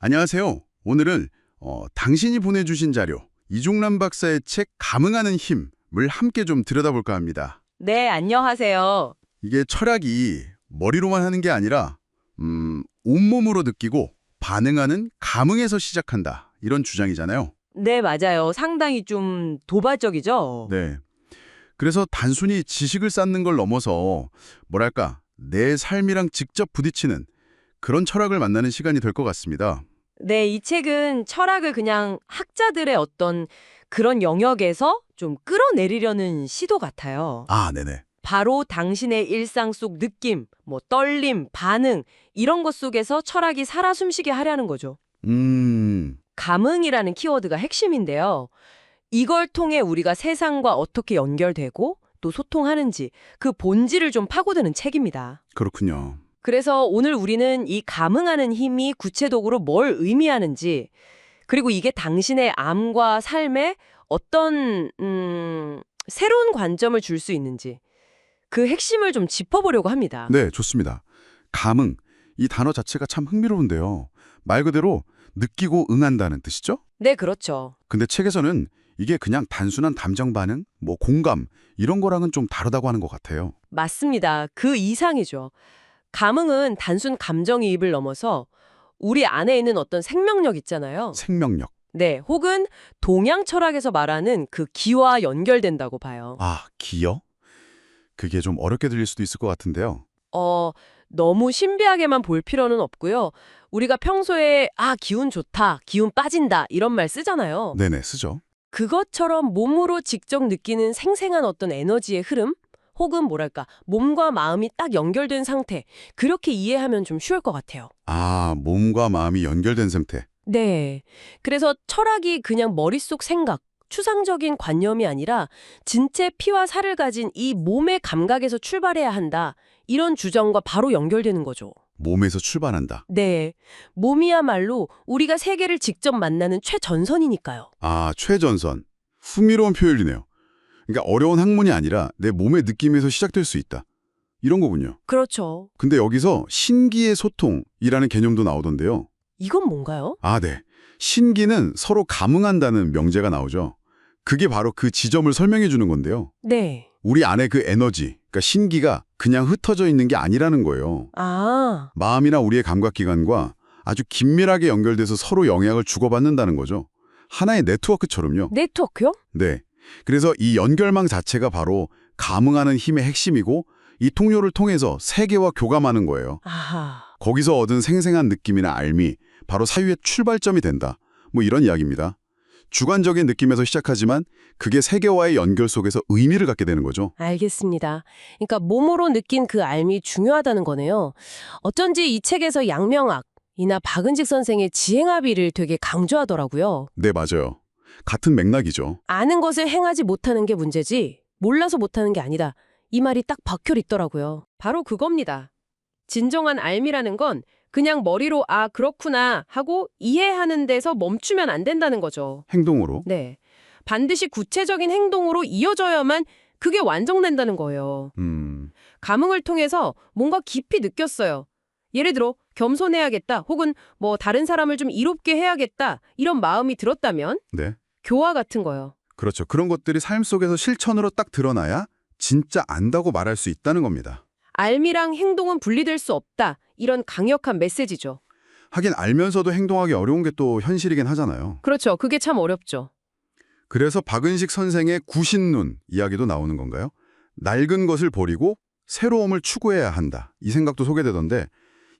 안녕하세요. 오늘은 어, 당신이 보내주신 자료 이종란 박사의 책 감흥하는 힘을 함께 좀 들여다볼까 합니다. 네, 안녕하세요. 이게 철학이 머리로만 하는 게 아니라 음, 온몸으로 느끼고 반응하는 감흥에서 시작한다. 이런 주장이잖아요. 네, 맞아요. 상당히 좀 도발적이죠? 네. 그래서 단순히 지식을 쌓는 걸 넘어서 뭐랄까 내 삶이랑 직접 부딪히는 그런 철학을 만나는 시간이 될 것 같습니다. 네, 이 책은 철학을 그냥 학자들의 어떤 그런 영역에서 좀 끌어내리려는 시도 같아요. 아, 네네. 바로 당신의 일상 속 느낌, 뭐 떨림, 반응 이런 것 속에서 철학이 살아 숨쉬게 하려는 거죠. 음, 감흥이라는 키워드가 핵심인데요. 이걸 통해 우리가 세상과 어떻게 연결되고 또 소통하는지 그 본질을 좀 파고드는 책입니다. 그렇군요. 그래서 오늘 우리는 이 감흥하는 힘이 구체적으로 뭘 의미하는지 그리고 이게 당신의 암과 삶에 어떤 음, 새로운 관점을 줄 수 있는지 그 핵심을 좀 짚어보려고 합니다. 네, 좋습니다. 감흥, 이 단어 자체가 참 흥미로운데요. 말 그대로 느끼고 응한다는 뜻이죠? 네, 그렇죠. 근데 책에서는 이게 그냥 단순한 감정 반응, 뭐 공감 이런 거랑은 좀 다르다고 하는 것 같아요. 맞습니다. 그 이상이죠. 감흥은 단순 감정이입을 넘어서 우리 안에 있는 어떤 생명력 있잖아요. 생명력. 네, 혹은 동양 철학에서 말하는 그 기와 연결된다고 봐요. 아, 기여? 그게 좀 어렵게 들릴 수도 있을 것 같은데요. 어, 너무 신비하게만 볼 필요는 없고요. 우리가 평소에 아, 기운 좋다, 기운 빠진다 이런 말 쓰잖아요. 네네, 쓰죠. 그것처럼 몸으로 직접 느끼는 생생한 어떤 에너지의 흐름 혹은 뭐랄까 몸과 마음이 딱 연결된 상태 그렇게 이해하면 좀 쉬울 것 같아요. 아, 몸과 마음이 연결된 상태. 네. 그래서 철학이 그냥 머릿속 생각, 추상적인 관념이 아니라 진짜 피와 살을 가진 이 몸의 감각에서 출발해야 한다. 이런 주장과 바로 연결되는 거죠. 몸에서 출발한다. 네. 몸이야말로 우리가 세계를 직접 만나는 최전선이니까요. 아, 최전선. 흥미로운 표현이네요. 그러니까 어려운 학문이 아니라 내 몸의 느낌에서 시작될 수 있다. 이런 거군요. 그렇죠. 근데 여기서 신기의 소통이라는 개념도 나오던데요. 이건 뭔가요? 아, 네. 신기는 서로 감응한다는 명제가 나오죠. 그게 바로 그 지점을 설명해 주는 건데요. 네. 우리 안에 그 에너지, 그러니까 신기가 그냥 흩어져 있는 게 아니라는 거예요. 아, 마음이나 우리의 감각기관과 아주 긴밀하게 연결돼서 서로 영향을 주고받는다는 거죠. 하나의 네트워크처럼요. 네트워크요? 네. 그래서 이 연결망 자체가 바로 감응하는 힘의 핵심이고 이 통로를 통해서 세계와 교감하는 거예요. 아하. 거기서 얻은 생생한 느낌이나 알미, 바로 사유의 출발점이 된다. 뭐 이런 이야기입니다. 주관적인 느낌에서 시작하지만 그게 세계와의 연결 속에서 의미를 갖게 되는 거죠. 알겠습니다. 그러니까 몸으로 느낀 그 알미 중요하다는 거네요. 어쩐지 이 책에서 양명학이나 박은직 선생의 지행합의를 되게 강조하더라고요. 네, 맞아요. 같은 맥락이죠. 아는 것을 행하지 못하는 게 문제지 몰라서 못하는 게 아니다. 이 말이 딱 박혀 있더라고요. 바로 그겁니다. 진정한 알미라는 건 그냥 머리로 아 그렇구나 하고 이해하는 데서 멈추면 안 된다는 거죠. 행동으로. 네. 반드시 구체적인 행동으로 이어져야만 그게 완성된다는 거예요. 음, 감흥을 통해서 뭔가 깊이 느꼈어요. 예를 들어 겸손해야겠다 혹은 뭐 다른 사람을 좀 이롭게 해야겠다 이런 마음이 들었다면 네. 교화 같은 거요. 그렇죠. 그런 것들이 삶 속에서 실천으로 딱 드러나야 진짜 안다고 말할 수 있다는 겁니다. 알미랑 행동은 분리될 수 없다. 이런 강력한 메시지죠. 하긴 알면서도 행동하기 어려운 게 또 현실이긴 하잖아요. 그렇죠. 그게 참 어렵죠. 그래서 박은식 선생의 구신눈 이야기도 나오는 건가요? 낡은 것을 버리고 새로움을 추구해야 한다. 이 생각도 소개되던데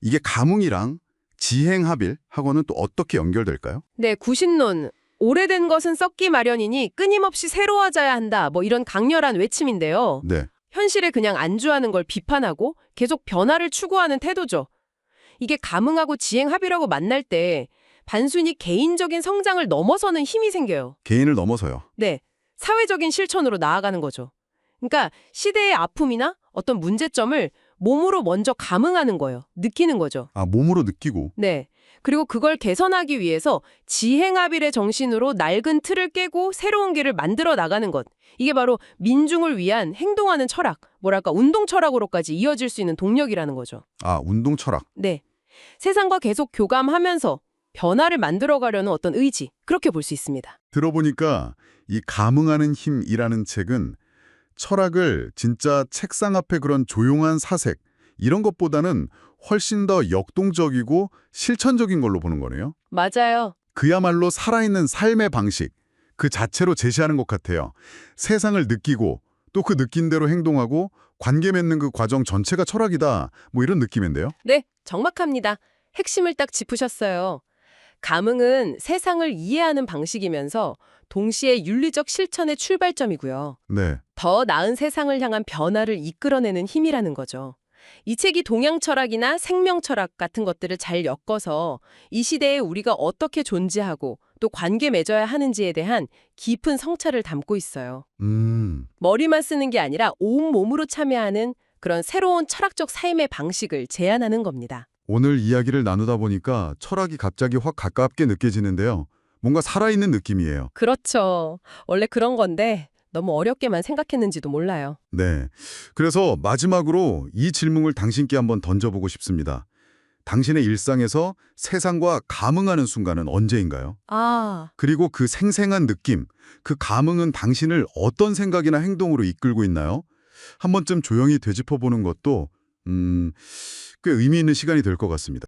이게 감흥이랑 지행합일하고는 또 어떻게 연결될까요? 네, 구신론. 오래된 것은 썩기 마련이니 끊임없이 새로워져야 한다. 뭐 이런 강렬한 외침인데요. 네. 현실에 그냥 안주하는 걸 비판하고 계속 변화를 추구하는 태도죠. 이게 감흥하고 지행합의라고 만날 때 단순히 개인적인 성장을 넘어서는 힘이 생겨요. 개인을 넘어서요. 네, 사회적인 실천으로 나아가는 거죠. 그러니까 시대의 아픔이나 어떤 문제점을 몸으로 먼저 감흥하는 거예요. 느끼는 거죠. 아, 몸으로 느끼고. 네. 그리고 그걸 개선하기 위해서 지행합일의 정신으로 낡은 틀을 깨고 새로운 길을 만들어 나가는 것. 이게 바로 민중을 위한 행동하는 철학, 뭐랄까 운동 철학으로까지 이어질 수 있는 동력이라는 거죠. 아, 운동 철학. 네. 세상과 계속 교감하면서 변화를 만들어가려는 어떤 의지, 그렇게 볼 수 있습니다. 들어보니까 이 감흥하는 힘이라는 책은 철학을 진짜 책상 앞에 그런 조용한 사색 이런 것보다는 훨씬 더 역동적이고 실천적인 걸로 보는 거네요. 맞아요. 그야말로 살아있는 삶의 방식 그 자체로 제시하는 것 같아요. 세상을 느끼고 또 그 느낀 대로 행동하고 관계 맺는 그 과정 전체가 철학이다. 뭐 이런 느낌인데요. 네, 정확합니다. 핵심을 딱 짚으셨어요. 감흥은 세상을 이해하는 방식이면서 동시에 윤리적 실천의 출발점이고요. 네. 더 나은 세상을 향한 변화를 이끌어내는 힘이라는 거죠. 이 책이 동양 철학이나 생명 철학 같은 것들을 잘 엮어서 이 시대에 우리가 어떻게 존재하고 또 관계 맺어야 하는지에 대한 깊은 성찰을 담고 있어요. 음. 머리만 쓰는 게 아니라 온 몸으로 참여하는 그런 새로운 철학적 삶의 방식을 제안하는 겁니다. 오늘 이야기를 나누다 보니까 철학이 갑자기 확 가깝게 느껴지는데요. 뭔가 살아있는 느낌이에요. 그렇죠. 원래 그런 건데 너무 어렵게만 생각했는지도 몰라요. 네. 그래서 마지막으로 이 질문을 당신께 한번 던져보고 싶습니다. 당신의 일상에서 세상과 감흥하는 순간은 언제인가요? 아, 그리고 그 생생한 느낌, 그 감흥은 당신을 어떤 생각이나 행동으로 이끌고 있나요? 한 번쯤 조용히 되짚어보는 것도 음, 꽤 의미 있는 시간이 될 것 같습니다.